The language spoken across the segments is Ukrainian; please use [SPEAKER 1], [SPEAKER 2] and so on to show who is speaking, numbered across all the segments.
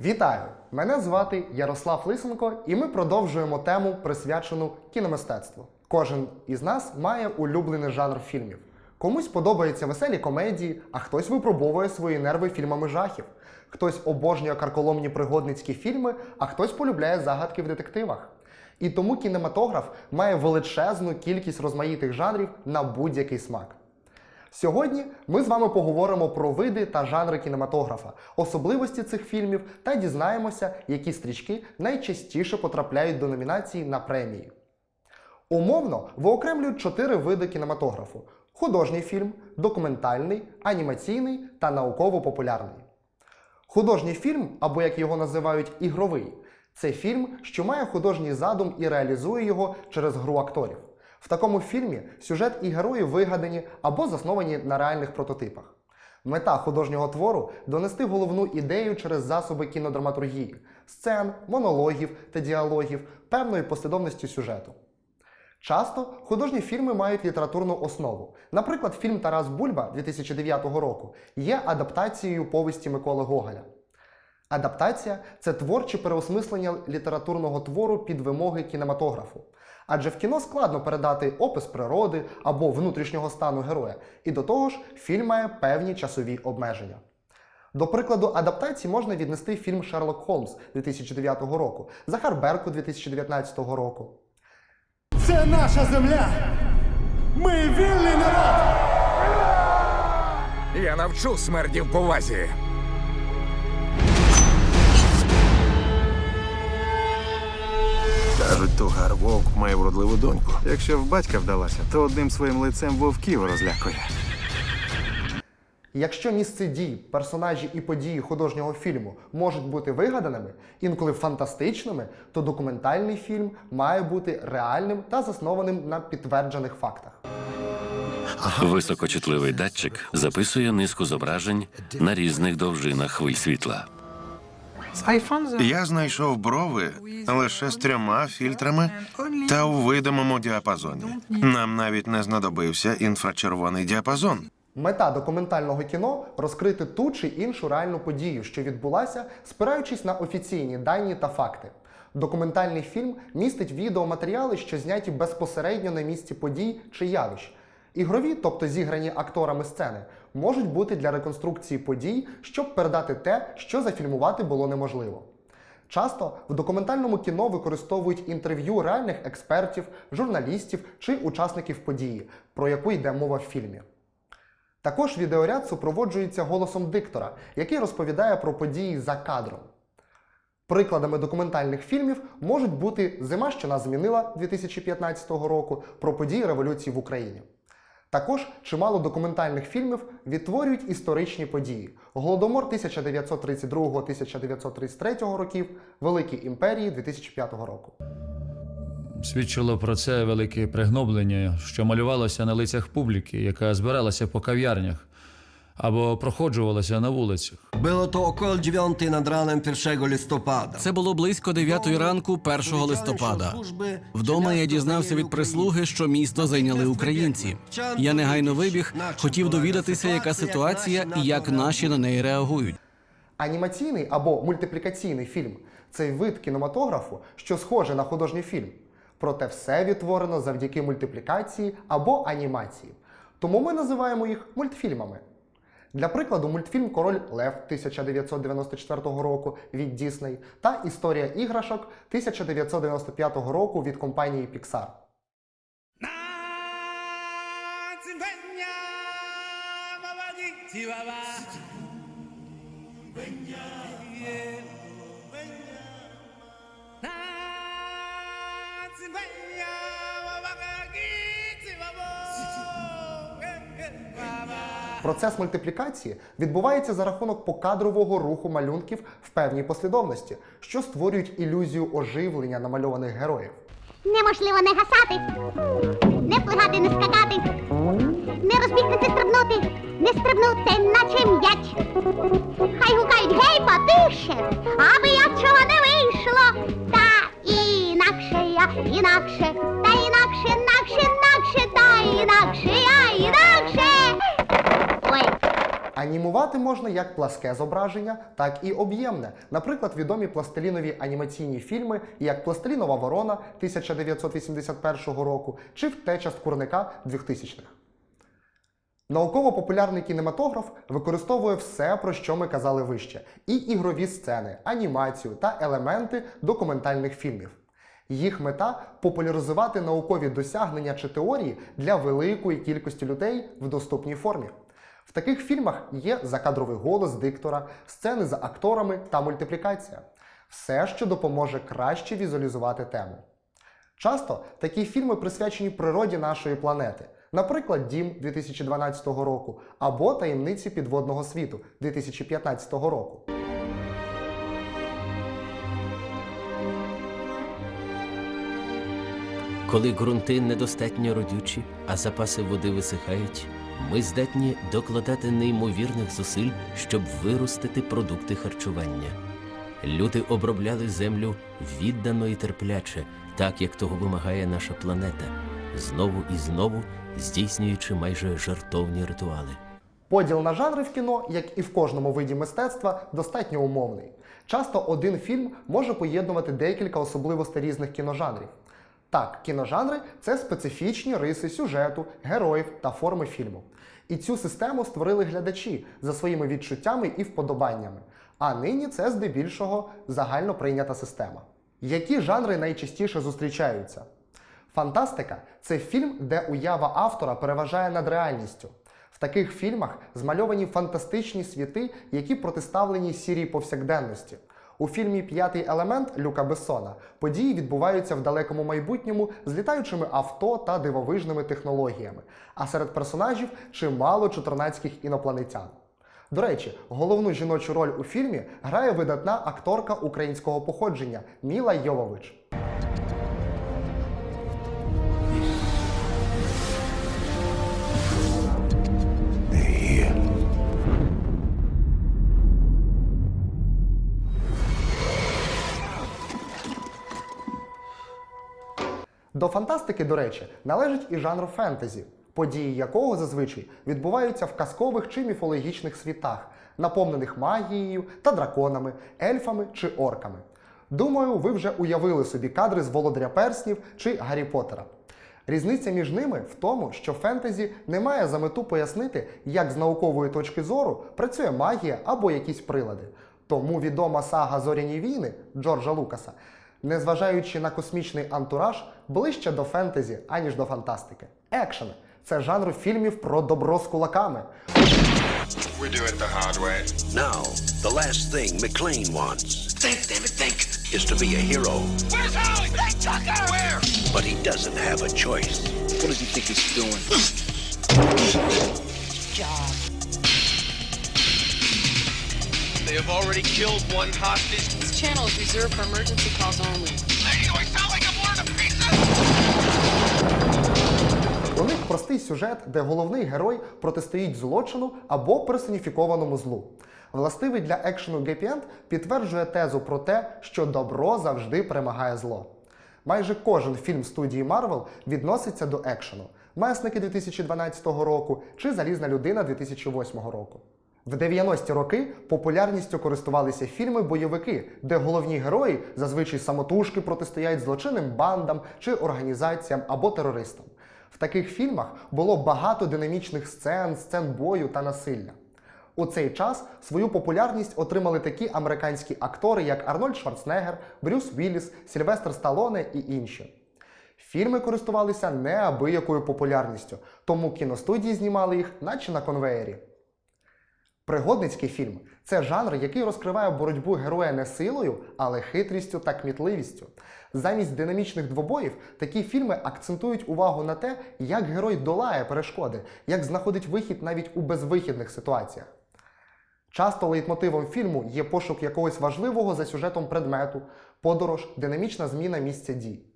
[SPEAKER 1] Вітаю! Мене звати Ярослав Лисенко, і ми продовжуємо тему, присвячену кіномистецтву. Кожен із нас має улюблений жанр фільмів. Комусь подобаються веселі комедії, а хтось випробовує свої нерви фільмами жахів. Хтось обожнює карколомні пригодницькі фільми, а хтось полюбляє загадки в детективах. І тому кінематограф має величезну кількість розмаїтих жанрів на будь-який смак. Сьогодні ми з вами поговоримо про види та жанри кінематографа, особливості цих фільмів та дізнаємося, які стрічки найчастіше потрапляють до номінації на премії. Умовно виокремлюють чотири види кінематографу: художній фільм, документальний, анімаційний та науково-популярний. Художній фільм, або як його називають ігровий, це фільм, що має художній задум і реалізує його через гру акторів. В такому фільмі сюжет і герої вигадані або засновані на реальних прототипах. Мета художнього твору донести головну ідею через засоби кінодраматургії, сцен, монологів та діалогів, певної послідовності сюжету. Часто художні фільми мають літературну основу. Наприклад, фільм Тарас Бульба 2009 року є адаптацією повісті Миколи Гоголя. Адаптація це творче переосмислення літературного твору під вимоги кінематографу. Адже в кіно складно передати опис природи або внутрішнього стану героя, і до того ж, фільм має певні часові обмеження. До прикладу адаптації можна віднести фільм Шерлок Холмс 2009 року, Захар Берку 2019 року.
[SPEAKER 2] Це наша земля! Ми вільний народ!
[SPEAKER 3] Я навчу смердів повазі.
[SPEAKER 4] Кажуть, тугар вовк має вродливу доньку.
[SPEAKER 2] Якщо в батька вдалося, то одним своїм лицем вовків розлякує.
[SPEAKER 1] Якщо місце дій, персонажі і події художнього фільму можуть бути вигаданими, інколи фантастичними, то документальний фільм має бути реальним та заснованим на підтверджених фактах.
[SPEAKER 5] Високочутливий датчик записує низку зображень на різних довжинах хвиль світла.
[SPEAKER 4] Я знайшов брови лише з трьома фільтрами та у видимому діапазоні. Нам навіть не знадобився інфрачервоний діапазон.
[SPEAKER 1] Мета документального кіно розкрити ту чи іншу реальну подію, що відбулася, спираючись на офіційні дані та факти. Документальний фільм містить відеоматеріали, що зняті безпосередньо на місці подій чи явищ. Ігрові, тобто зіграні акторами сцени, можуть бути для реконструкції подій, щоб передати те, що зафільмувати було неможливо. Часто в документальному кіно використовують інтерв'ю реальних експертів, журналістів чи учасників події, про яку йде мова в фільмі. Також відеоряд супроводжується голосом диктора, який розповідає про події за кадром. Прикладами документальних фільмів можуть бути Зима, що нас змінила 2015 року про події революції в Україні. Також чимало документальних фільмів відтворюють історичні події: Голодомор 1932-1933 років, Великі імперії 2005 року.
[SPEAKER 6] Свідчило про це велике пригноблення, що малювалося на лицях публіки, яка збиралася по кав'ярнях або проходжувалася на вулицях.
[SPEAKER 7] Było to około 9 nad ranem 1 listopada.
[SPEAKER 8] Це було близько 9 ранку 1 листопада. Вдома я дізнався від прислуги, що місто зайняли українці. Я негайно вибіг, хотів довідатися, яка ситуація і як наші на неї реагують.
[SPEAKER 1] Анімаційний або мультиплікаційний фільм це вид кінематографу, що схоже на художній фільм. Проте все відтворено завдяки мультиплікації або анімації. Тому ми називаємо їх мультфільмами. Для прикладу, мультфільм Король Лев 1994 року від Дісней та Історія іграшок 1995 року від компанії Pixar. Процес мультиплікації відбувається за рахунок покадрового руху малюнків в певній послідовності, що створюють ілюзію оживлення намальованих героїв.
[SPEAKER 9] Неможливо не гасати, не вплигати, не скакати, не розбігтися, стрибнути, не стрибнути, наче м'яч. Хай гукають гей, потише, аби я чого не вийшло. Та інакше я, інакше, та інакше, інакше,
[SPEAKER 1] Анімувати можна як пласке зображення, так і об'ємне. Наприклад, відомі пластилінові анімаційні фільми, як Пластилінова ворона 1981 року чи Втеча з курника 2000-х. Науково-популярний кінематограф використовує все, про що ми казали вище: і ігрові сцени, анімацію та елементи документальних фільмів. Їх мета популяризувати наукові досягнення чи теорії для великої кількості людей в доступній формі. В таких фільмах є закадровий голос диктора, сцени за акторами та мультиплікація. Все, що допоможе краще візуалізувати тему. Часто такі фільми присвячені природі нашої планети, наприклад, Дім 2012 року або Таємниці підводного світу 2015 року.
[SPEAKER 10] Коли ґрунти недостатньо родючі, а запаси води висихають, ми здатні докладати неймовірних зусиль, щоб виростити продукти харчування. Люди обробляли землю віддано і терпляче, так як того вимагає наша планета, знову і знову здійснюючи майже жартовні ритуали.
[SPEAKER 1] Поділ на жанри в кіно, як і в кожному виді мистецтва, достатньо умовний. Часто один фільм може поєднувати декілька особливостей різних кіножанрів. Так, кіножанри це специфічні риси сюжету, героїв та форми фільму. І цю систему створили глядачі за своїми відчуттями і вподобаннями. А нині це здебільшого загально прийнята система. Які жанри найчастіше зустрічаються? Фантастика це фільм, де уява автора переважає над реальністю. В таких фільмах змальовані фантастичні світи, які протиставлені сірій повсякденності. У фільмі П'ятий елемент Люка Бессона події відбуваються в далекому майбутньому з літаючими авто та дивовижними технологіями, а серед персонажів чимало чотирнацьких інопланетян. До речі, головну жіночу роль у фільмі грає видатна акторка українського походження Міла Йовович. До фантастики, до речі, належить і жанр фентезі, події якого зазвичай відбуваються в казкових чи міфологічних світах, наповнених магією та драконами, ельфами чи орками. Думаю, ви вже уявили собі кадри з Володаря Перснів чи Гаррі Поттера. Різниця між ними в тому, що фентезі не має за мету пояснити, як з наукової точки зору працює магія або якісь прилади. Тому відома сага Зоряні війни Джорджа Лукаса, незважаючи на космічний антураж, ближче до фентезі, аніж до фантастики. Екшен це жанр фільмів про добро з кулаками.
[SPEAKER 3] We do it the hard way.
[SPEAKER 11] Now, the last thing McLean wants. Think, damn it, think. Is to be a hero.
[SPEAKER 3] Where's Holly? Hey, Tucker! Where?
[SPEAKER 11] But he doesn't have a choice.
[SPEAKER 3] What does he think he's doing? They have already killed one hostage.
[SPEAKER 12] This channel is reserved for emergency calls only.
[SPEAKER 3] Lady, do I sound like I'm wearing a pizza?
[SPEAKER 1] У них простий сюжет, де головний герой протистоїть злочину або персоніфікованому злу. Властивий для екшену гепі-енд підтверджує тезу про те, що добро завжди перемагає зло. Майже кожен фільм студії Marvel відноситься до екшену: Месники 2012 року чи Залізна людина 2008 року. В 90-ті роки популярністю користувалися фільми-бойовики, де головні герої зазвичай самотужки протистоять злочинним бандам чи організаціям або терористам. В таких фільмах було багато динамічних сцен, сцен бою та насилля. У цей час свою популярність отримали такі американські актори, як Арнольд Шварценеггер, Брюс Вілліс, Сільвестр Сталоне і інші. Фільми користувалися неабиякою популярністю, тому кіностудії знімали їх, наче на конвеєрі. Пригодницький фільм це жанр, який розкриває боротьбу героя не силою, але хитрістю та кмітливістю. Замість динамічних двобоїв такі фільми акцентують увагу на те, як герой долає перешкоди, як знаходить вихід навіть у безвихідних ситуаціях. Часто лейтмотивом фільму є пошук якогось важливого за сюжетом предмету, подорож, динамічна зміна місця дій.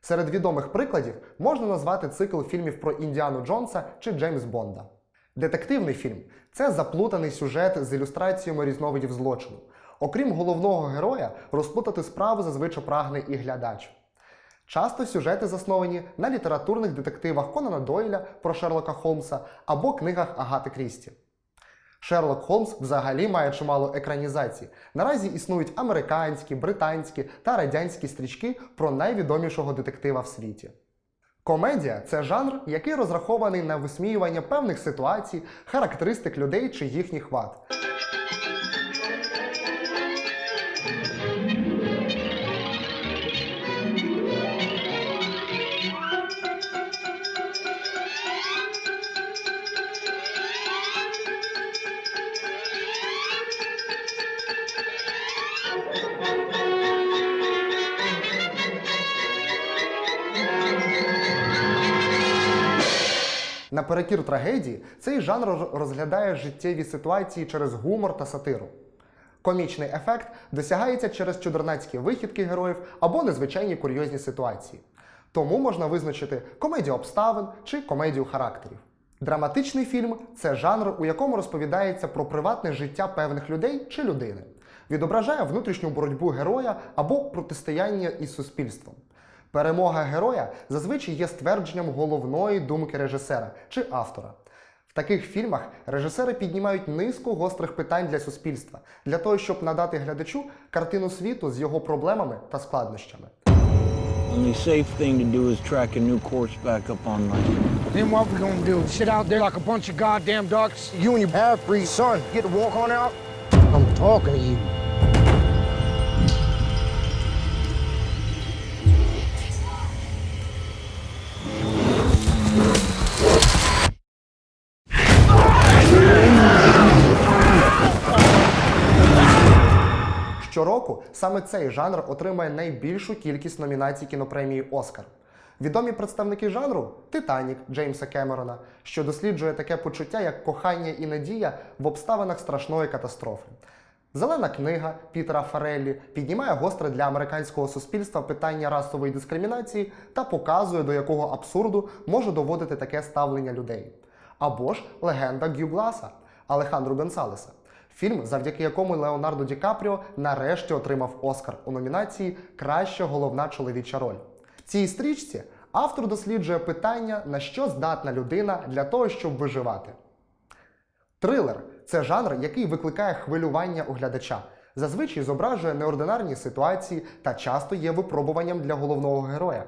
[SPEAKER 1] Серед відомих прикладів можна назвати цикл фільмів про Індіану Джонса чи Джеймс Бонда. Детективний фільм це заплутаний сюжет з ілюстраціями різновидів злочину. Окрім головного героя, розплутати справу зазвичай прагне і глядач. Часто сюжети засновані на літературних детективах Конана Дойля про Шерлока Холмса або книгах Агати Крісті. Шерлок Холмс взагалі має чимало екранізацій. Наразі існують американські, британські та радянські стрічки про найвідомішого детектива в світі. Комедія це жанр, який розрахований на висміювання певних ситуацій, характеристик людей чи їхніх вад. Наперекір трагедії, цей жанр розглядає життєві ситуації через гумор та сатиру. Комічний ефект досягається через чудернацькі вихідки героїв або незвичайні курйозні ситуації. Тому можна визначити комедію обставин чи комедію характерів. Драматичний фільм це жанр, у якому розповідається про приватне життя певних людей чи людини, відображає внутрішню боротьбу героя або протистояння із суспільством. Перемога героя зазвичай є ствердженням головної думки режисера чи автора. В таких фільмах режисери піднімають низку гострих питань для суспільства, для того, щоб надати глядачу картину світу з його проблемами та складнощами.
[SPEAKER 13] Only safe thing to do is track a new course back up online.
[SPEAKER 14] Then what we gonna do? Sit out there like a bunch of goddamn ducks? You and your half-breed son get to walk on out? I'm talking to you.
[SPEAKER 1] Саме цей жанр отримує найбільшу кількість номінацій кінопремії Оскар. Відомі представники жанру Титанік Джеймса Кемерона, що досліджує таке почуття, як кохання і надія в обставинах страшної катастрофи. Зелена книга Пітера Фареллі піднімає гостре для американського суспільства питання расової дискримінації та показує, до якого абсурду може доводити таке ставлення людей. Або ж легенда Гю Гласа Алехандру Гонсалеса. Фільм, завдяки якому Леонардо Ді Капріо нарешті отримав Оскар у номінації Краща головна чоловіча роль. В цій стрічці автор досліджує питання, на що здатна людина для того, щоб виживати. Трилер це жанр, який викликає хвилювання у глядача. Зазвичай зображує неординарні ситуації та часто є випробуванням для головного героя.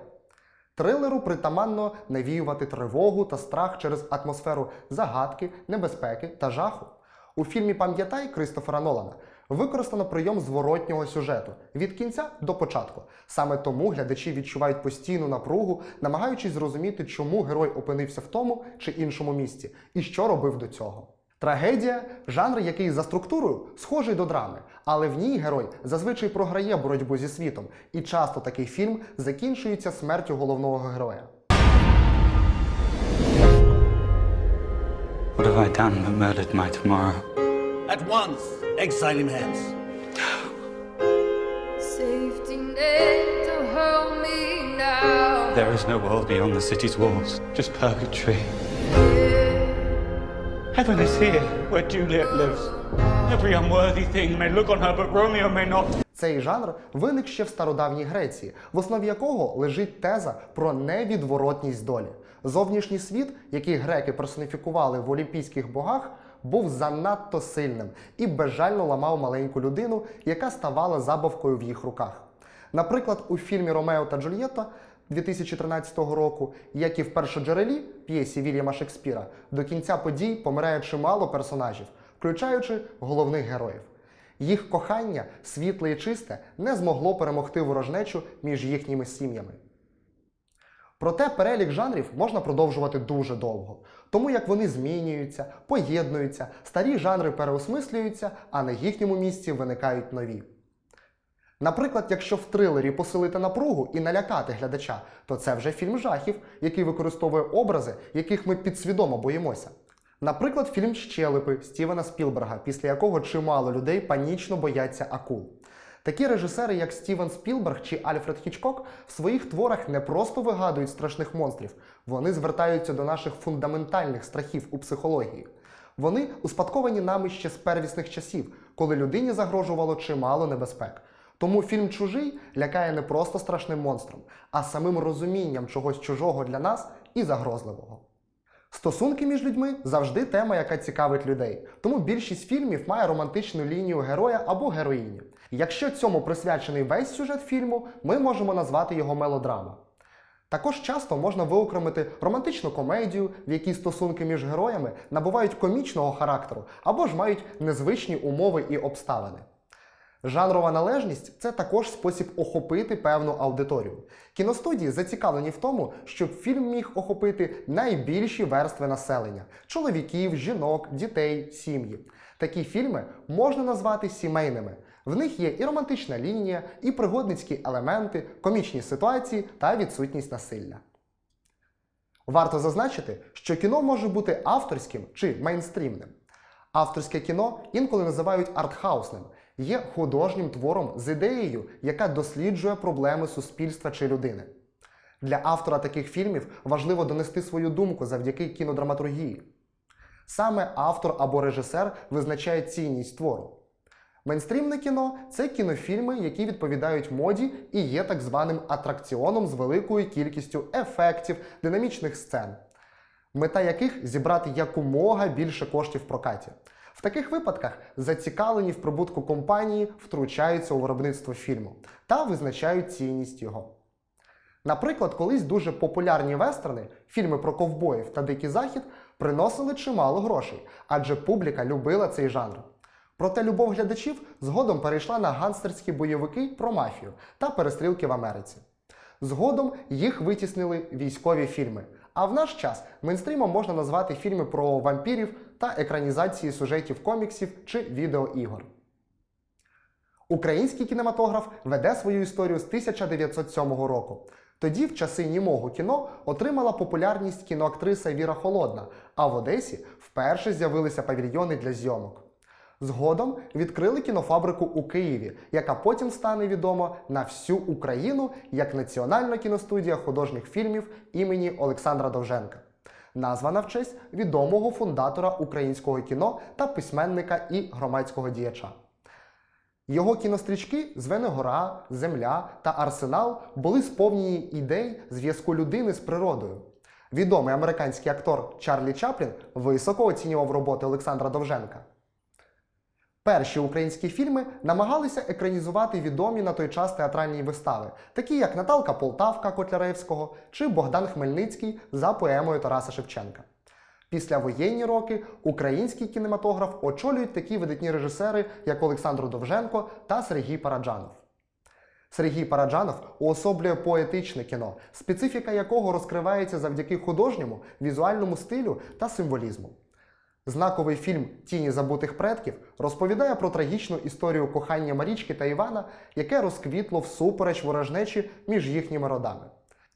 [SPEAKER 1] Трилеру притаманно навіювати тривогу та страх через атмосферу загадки, небезпеки та жаху. У фільмі Пам'ятай Кристофера Нолана використано прийом зворотнього сюжету від кінця до початку. Саме тому глядачі відчувають постійну напругу, намагаючись зрозуміти, чому герой опинився в тому чи іншому місці і що робив до цього. Трагедія жанр, який за структурою схожий до драми, але в ній герой зазвичай програє боротьбу зі світом, і часто такий фільм закінчується смертю головного героя.
[SPEAKER 15] What have I done that murdered my tomorrow?
[SPEAKER 11] At once, exile him hence.
[SPEAKER 16] Safety net to hold me now.
[SPEAKER 15] There is no world beyond the city's walls, just purgatory. Heaven is here, where Juliet lives. Every unworthy thing may look on her, but Romeo may not.
[SPEAKER 1] Цей жанр виник ще в стародавній Греції, в основі якого лежить теза про невідворотність долі. Зовнішній світ, який греки персоніфікували в олімпійських богах, був занадто сильним і безжально ламав маленьку людину, яка ставала забавкою в їх руках. Наприклад, у фільмі Ромео та Джульєтта 2013 року, як і в першоджерелі п'єсі Вільяма Шекспіра, до кінця подій помирає чимало персонажів, включаючи головних героїв. Їх кохання, світле і чисте, не змогло перемогти ворожнечу між їхніми сім'ями. Проте перелік жанрів можна продовжувати дуже довго, тому як вони змінюються, поєднуються, старі жанри переосмислюються, а на їхньому місці виникають нові. Наприклад, якщо в трилері посилити напругу і налякати глядача, то це вже фільм жахів, який використовує образи, яких ми підсвідомо боїмося. Наприклад, фільм Щелепи Стівена Спілберга, після якого чимало людей панічно бояться акул. Такі режисери, як Стівен Спілберг чи Альфред Хічкок, в своїх творах не просто вигадують страшних монстрів, вони звертаються до наших фундаментальних страхів у психології. Вони успадковані нами ще з первісних часів, коли людині загрожувало чимало небезпек. Тому фільм Чужий лякає не просто страшним монстром, а самим розумінням чогось чужого для нас і загрозливого. Стосунки між людьми завжди тема, яка цікавить людей. Тому більшість фільмів має романтичну лінію героя або героїні. Якщо цьому присвячений весь сюжет фільму, ми можемо назвати його мелодрама. Також часто можна виокремити романтичну комедію, в якій стосунки між героями набувають комічного характеру або ж мають незвичні умови і обставини. Жанрова належність це також спосіб охопити певну аудиторію. Кіностудії зацікавлені в тому, щоб фільм міг охопити найбільші верстви населення чоловіків, жінок, дітей, сім'ї. Такі фільми можна назвати сімейними. В них є і романтична лінія, і пригодницькі елементи, комічні ситуації та відсутність насилля. Варто зазначити, що кіно може бути авторським чи мейнстрімним. Авторське кіно інколи називають артхаусним, є художнім твором з ідеєю, яка досліджує проблеми суспільства чи людини. Для автора таких фільмів важливо донести свою думку завдяки кінодраматургії. Саме автор або режисер визначає цінність твору. Мейнстрімне кіно це кінофільми, які відповідають моді і є так званим атракціоном з великою кількістю ефектів, динамічних сцен, мета яких зібрати якомога більше коштів в прокаті. В таких випадках зацікавлені в прибутку компанії втручаються у виробництво фільму та визначають цінність його. Наприклад, колись дуже популярні вестерни, фільми про ковбоїв та дикий захід, приносили чимало грошей, адже публіка любила цей жанр. Проте любов глядачів згодом перейшла на гангстерські бойовики про мафію та перестрілки в Америці. Згодом їх витіснили військові фільми. А в наш час мейнстрімом можна назвати фільми про вампірів та екранізації сюжетів коміксів чи відеоігор. Український кінематограф веде свою історію з 1907 року. Тоді, в часи німого кіно, отримала популярність кіноактриса Віра Холодна, а в Одесі вперше з'явилися павільйони для зйомок. Згодом відкрили кінофабрику у Києві, яка потім стане відома на всю Україну як Національна кіностудія художніх фільмів імені Олександра Довженка. Названа в честь відомого фундатора українського кіно та письменника і громадського діяча. Його кінострічки Звенигора, Земля та Арсенал були сповнені ідей зв'язку людини з природою. Відомий американський актор Чарлі Чаплін високо оцінював роботи Олександра Довженка. Перші українські фільми намагалися екранізувати відомі на той час театральні вистави, такі як Наталка Полтавка Котляревського чи Богдан Хмельницький за поемою Тараса Шевченка. Післявоєнні роки український кінематограф очолюють такі видатні режисери, як Олександр Довженко та Сергій Параджанов. Сергій Параджанов уособлює поетичне кіно, специфіка якого розкривається завдяки художньому, візуальному стилю та символізму. Знаковий фільм Тіні забутих предків розповідає про трагічну історію кохання Марічки та Івана, яке розквітло всупереч ворожнечі між їхніми родами.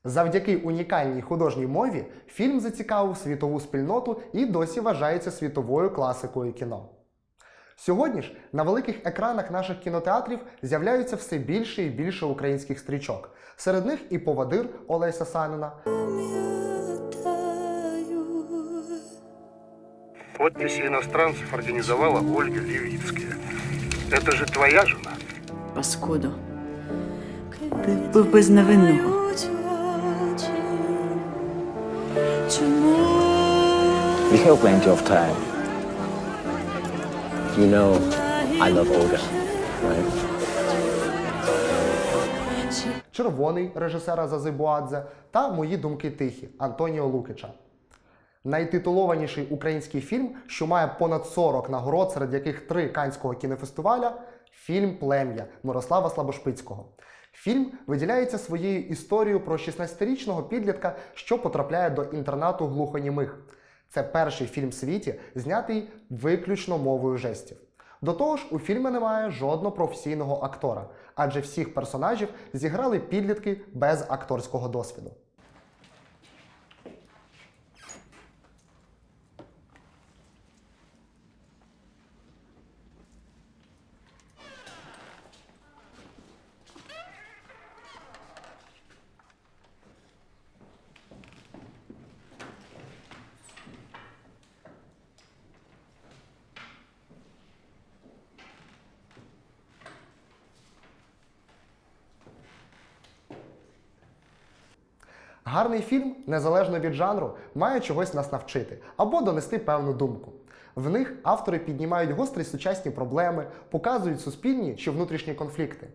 [SPEAKER 1] Завдяки унікальній художній мові фільм зацікавив світову спільноту і досі вважається світовою класикою кіно. Сьогодні ж на великих екранах наших кінотеатрів з'являються все більше і більше українських стрічок. Серед них і повадир Олеся Санина,
[SPEAKER 17] Подписи иностранцев организовала Ольга Левицкая. Это же твоя жена?
[SPEAKER 18] Паскудо. Ти вбив безневинного.
[SPEAKER 13] We have plenty of time. You know, I love Olga, right?
[SPEAKER 1] Червоний режисера Зазибуадзе та Мої думки тихі Антоніо Лукича. Найтитулованіший український фільм, що має понад 40 нагород, серед яких три Канського кінофестиваля фільм Плем'я Мирослава Слабошпицького. Фільм виділяється своєю історією про 16-річного підлітка, що потрапляє до інтернату глухонімих. Це перший фільм в світі, знятий виключно мовою жестів. До того ж, у фільмі немає жодного професійного актора, адже всіх персонажів зіграли підлітки без акторського досвіду. Гарний фільм, незалежно від жанру, має чогось нас навчити або донести певну думку. В них автори піднімають гострі сучасні проблеми, показують суспільні чи внутрішні конфлікти.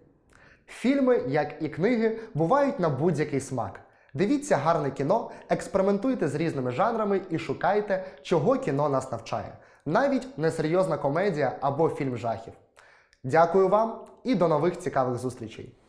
[SPEAKER 1] Фільми, як і книги, бувають на будь-який смак. Дивіться гарне кіно, експериментуйте з різними жанрами і шукайте, чого кіно нас навчає. Навіть несерйозна комедія або фільм жахів. Дякую вам і до нових цікавих зустрічей!